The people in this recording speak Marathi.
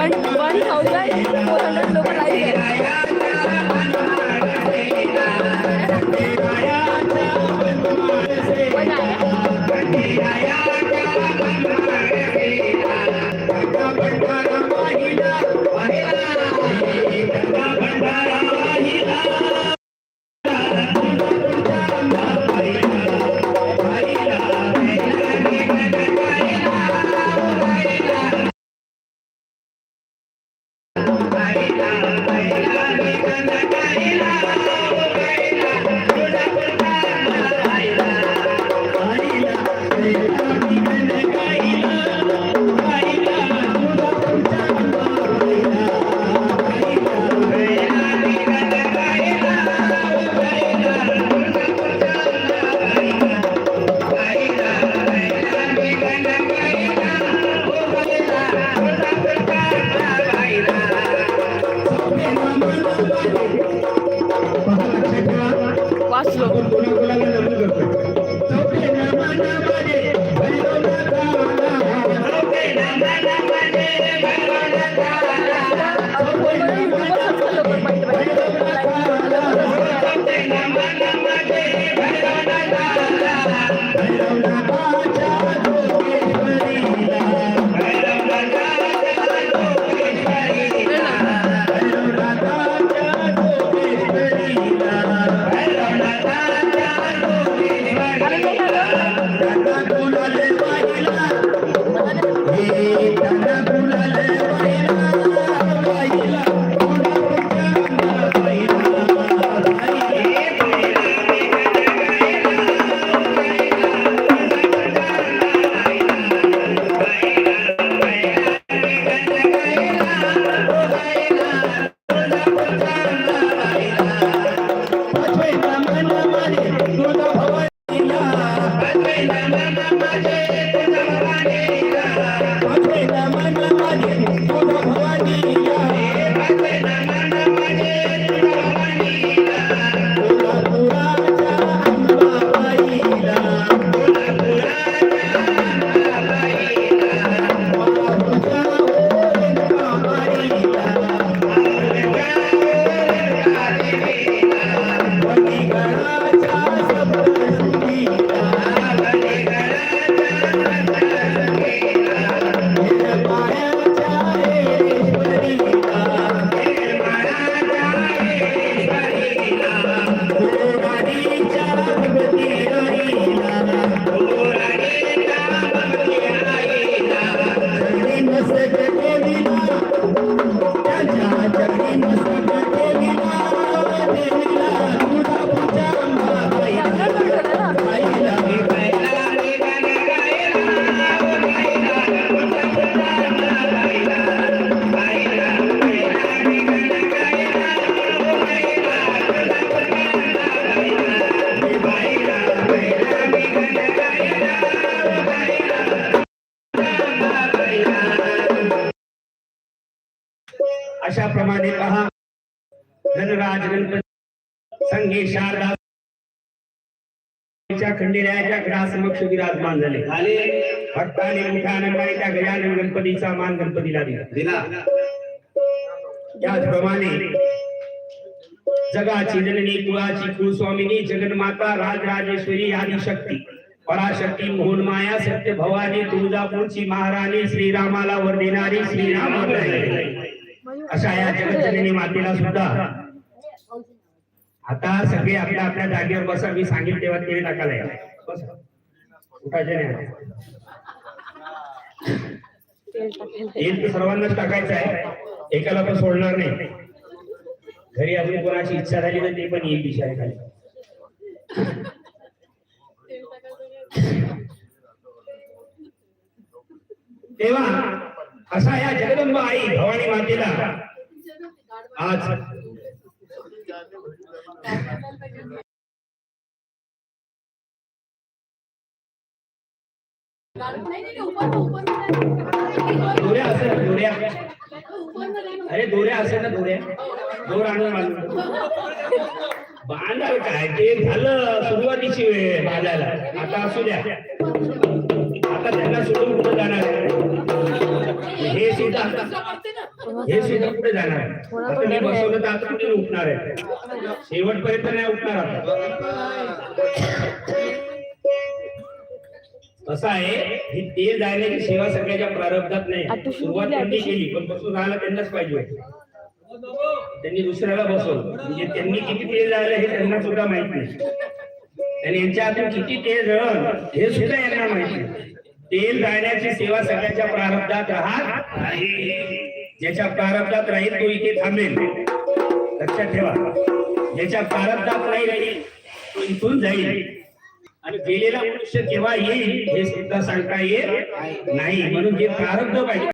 one one thousand four hundred लोक लाईव्ह আসলো। वाचलो अशा पहा? धनराज गणपती संघे शारदा खंडेरायाच्या घरासमक्ष विराजमान झाले. झाले भक्ताने मोठ्या आनंदाने त्या गजानन गणपतीचा मान गणपतीला दिला. दिला. त्याचप्रमाणे जगाची जननी कुळाची कुलस्वामिनी जगन्माता राजराजेश्वरी आदिशक्ती पराशक्ती मोहन माया सत्य भवानी तुळजापूरची महाराणी श्रीरामाला वर देणारी श्रीराम अशा या जगतजननी मातेला सुद्धा. आता सगळे आपल्या आपल्या जागेवर बसा मी सांगेल तेव्हा तेल टाकायला या. बसा. उठायचे नाही. तेल तर सर्वांनाच टाकायचं आहे. एकाला पण सोडणार नाही. घरी अजून कोणाची इच्छा झाली तर ते पण येईल दिशा खाली. तेव्हा असा या जगदंबा आई भवानी मातेला आज दोऱ्या असेल दोऱ्या. अरे दोऱ्या असेल ना दोऱ्या. दोर आणून बांधाल काय? ते झालं सुरुवातीची वेळ बांधायला. आता असू द्या. आता त्यांना सोडून कुठं जाणार? आहे? हे पुढे जाणार? आहे. बसवलं तर आता कुठे उठणार आहे. शेवटपर्यंत नाही उठणार आता. कसं आहे ही तेल जायण्याची सेवा सगळ्याच्या प्रारब्धात नाही. सुरुवात त्यांनी. केली? पण बसून राहायला त्यांनाच पाहिजे. त्यांनी दुसऱ्याला बसवलं. म्हणजे त्यांनी किती तेल जायला हे त्यांना सुद्धा माहीत नाही. आणि यांच्या हातून किती तेल जळण हे सुद्धा यांना माहीत नाही. तेल जाळण्याची सेवा सगळ्याच्या प्रारब्धात राहत नाही. ज्याच्या प्रारब्धात राहील तो इथे थांबेल. लक्षात ठेवा. ज्याच्या प्रारब्धात नाही राहील तो इथून जाईल. आणि गेलेला मनुष्य केव्हा येईल हे सुद्धा सांगता येत नाही. म्हणून हे प्रारब्ध पाहिजे.